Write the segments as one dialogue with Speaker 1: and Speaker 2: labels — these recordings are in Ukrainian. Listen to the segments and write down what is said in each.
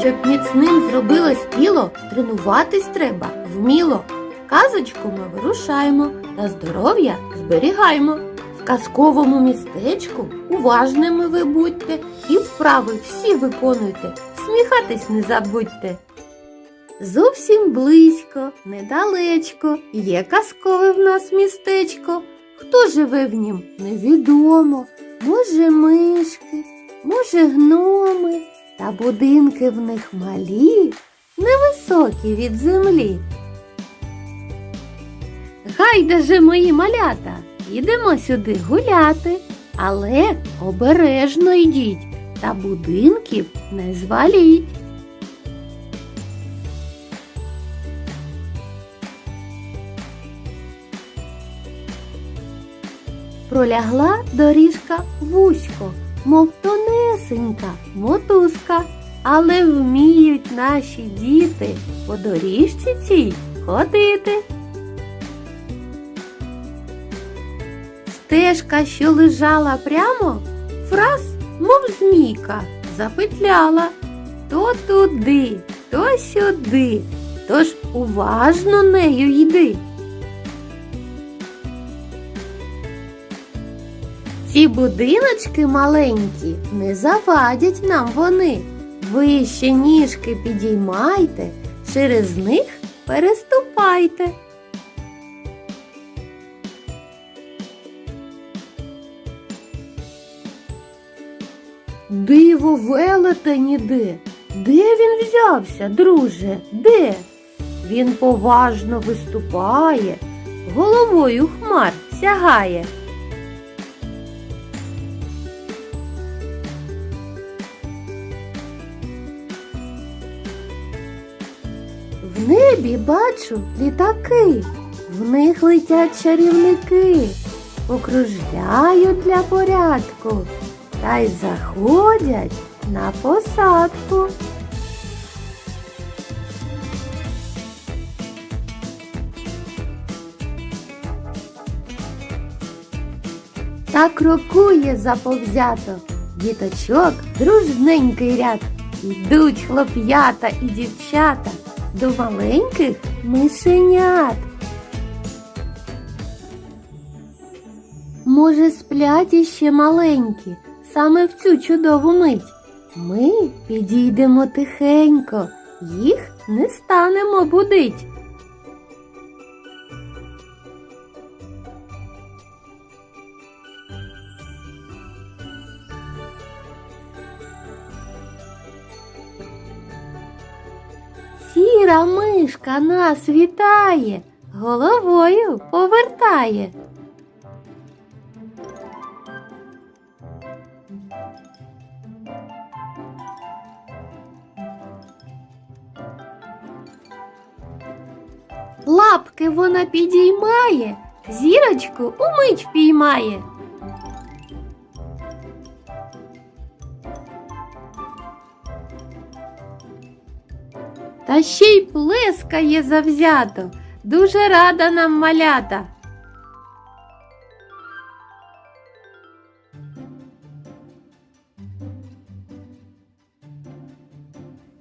Speaker 1: Щоб міцним зробилось тіло, тренуватись треба вміло. Казочку ми вирушаємо та здоров'я зберігаємо. В казковому містечку уважними ви будьте і вправи всі виконуйте, сміхатись не забудьте. Зовсім близько, недалечко, є казкове в нас містечко. Хто живе в нім, невідомо. Може, мишки, може, гноми, будинки в них малі, невисокі від землі. Гайда же мої малята, ідемо сюди гуляти, але обережно йдіть та будинків не зваліть. Пролягла доріжка вузько, мов тонесенька мотузка, але вміють наші діти по доріжці цій ходити. Стежка, що лежала прямо, фраз, мов змійка, запетляла то туди, то сюди, тож уважно нею йди. Ці будиночки маленькі, не завадять нам вони. Ви ще ніжки підіймайте, через них переступайте. Диво велетень іде. Де він взявся, друже? Де? Він поважно виступає, головою хмар сягає. Небі бачу літаки, в них летять чарівники, окружляють для порядку та й заходять на посадку. Та крокує заповзято, діточок дружненький ряд. Йдуть хлоп'ята і дівчата до маленьких мишенят. Може, сплять іще маленькі, саме в цю чудову мить. Ми підійдемо тихенько, їх не станемо будить. Мишка нас вітає, головою повертає. Лапки вона підіймає, зірочку умить впіймає. Та ще й плескає завзято, дуже рада нам малята.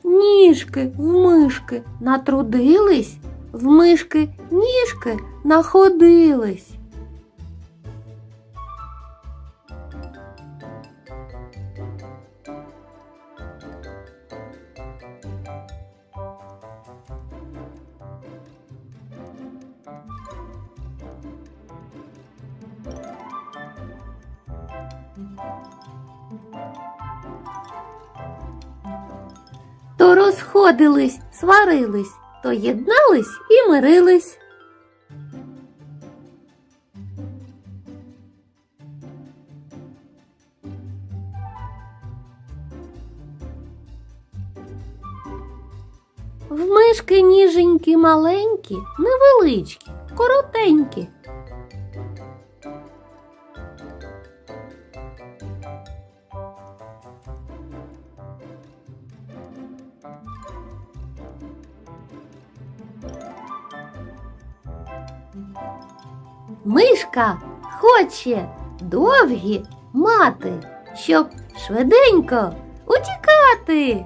Speaker 1: Ніжки в мишки натрудились, в мишки ніжки находились. То розходились, сварились, то єднались і мирились. В мишки ніженькі маленькі, невеличкі, коротенькі. Мишка хоче довгі мати, щоб швиденько утікати.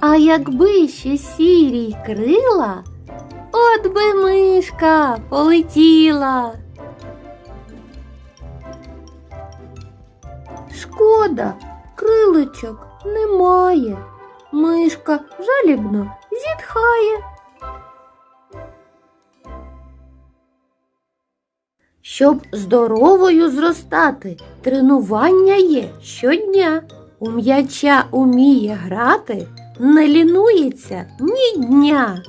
Speaker 1: А якби ще сірій крила, от би мишка полетіла. Шкода, крилочок немає. Мишка жалібно зітхає. Щоб здоровою зростати, тренування є щодня. У м'яча уміє грати, не лінується ні дня.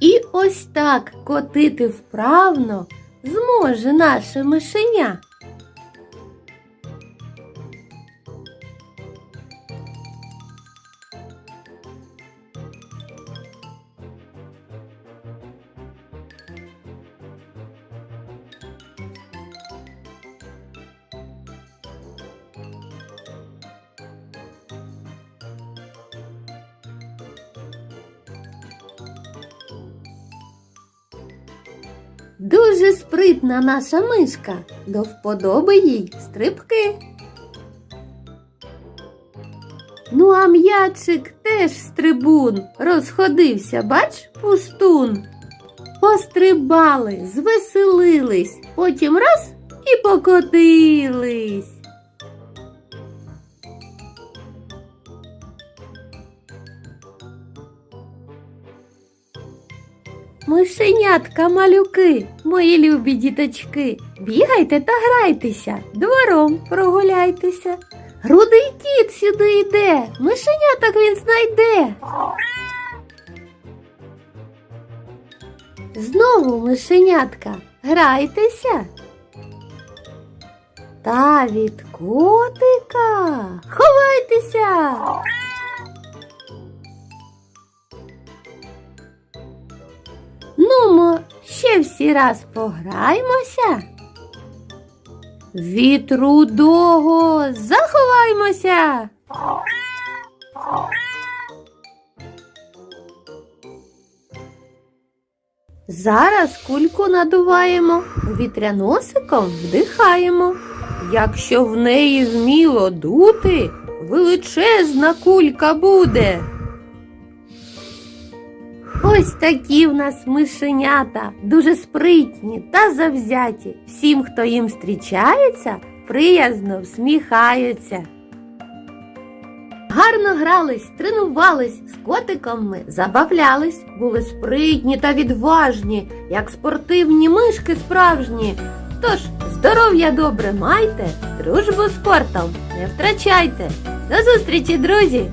Speaker 1: І ось так котити вправно зможе наше мишеня. Дуже спритна наша мишка, до вподоби їй стрибки. Ну, а м'ячик теж стрибун, розходився, бач, пустун. Пострибали, звеселились, потім раз і покотились. Мишенятка малюки, мої любі діточки, бігайте та грайтеся, двором прогуляйтеся. Рудий кіт сюди йде, мишеняток він знайде. Знову мишенятка, грайтеся. Та від котика ховайтеся. Ще всі раз пограймося. Від рудого заховаймося. Зараз кульку надуваємо, вітряносиком вдихаємо. Якщо в неї вміло дути, величезна кулька буде. Ось такі в нас мишенята, дуже спритні та завзяті. Всім, хто їм зустрічається, приязно всміхаються. Гарно грались, тренувались, з котиком ми забавлялись, були спритні та відважні, як спортивні мишки справжні. Тож, здоров'я добре майте, дружбу спортом не втрачайте. До зустрічі, друзі!